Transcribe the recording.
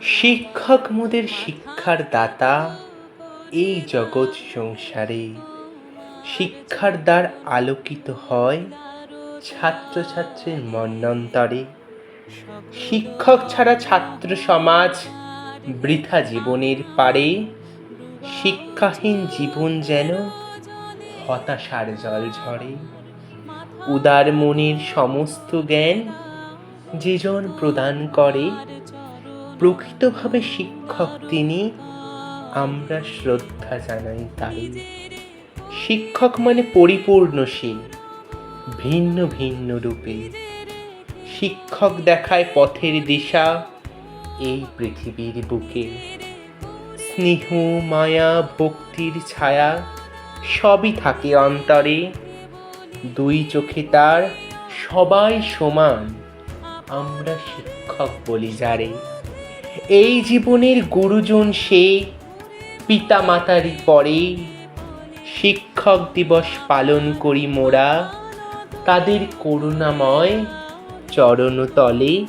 শিক্ষক মোদের শিক্ষার দাতা এই জগৎ সংসারে। শিক্ষার দ্বার আলোকিত হয় ছাত্রছাত্রীর মন্বন্তরে শিক্ষক ছাড়া ছাত্র সমাজ বৃথা জীবনের পারে। শিক্ষাহীন জীবন যেন হতাশার জল ঝরে। উদার মনের সমস্ত জ্ঞান যেজন প্রদান করে প্রকৃতভাবে শিক্ষক তিনি, আমরা শ্রদ্ধা জানাই তাই। শিক্ষক মানে পরিপূর্ণ সে ভিন্ন ভিন্ন রূপে। শিক্ষক দেখায় পথের দিশা, এই পৃথিবীর বুকে। স্নেহ, মায়া, ভক্তির ছায়া, সবই থাকে অন্তরে। দুই চোখে তার সবাই সমান, আমরা শিক্ষক বলি যারে। এই জীবনের গুরুজন সে পিতা মাতারই পরে। শিক্ষক দিবস পালন করি মোরা, তাদের করুণাময় চরণতলে।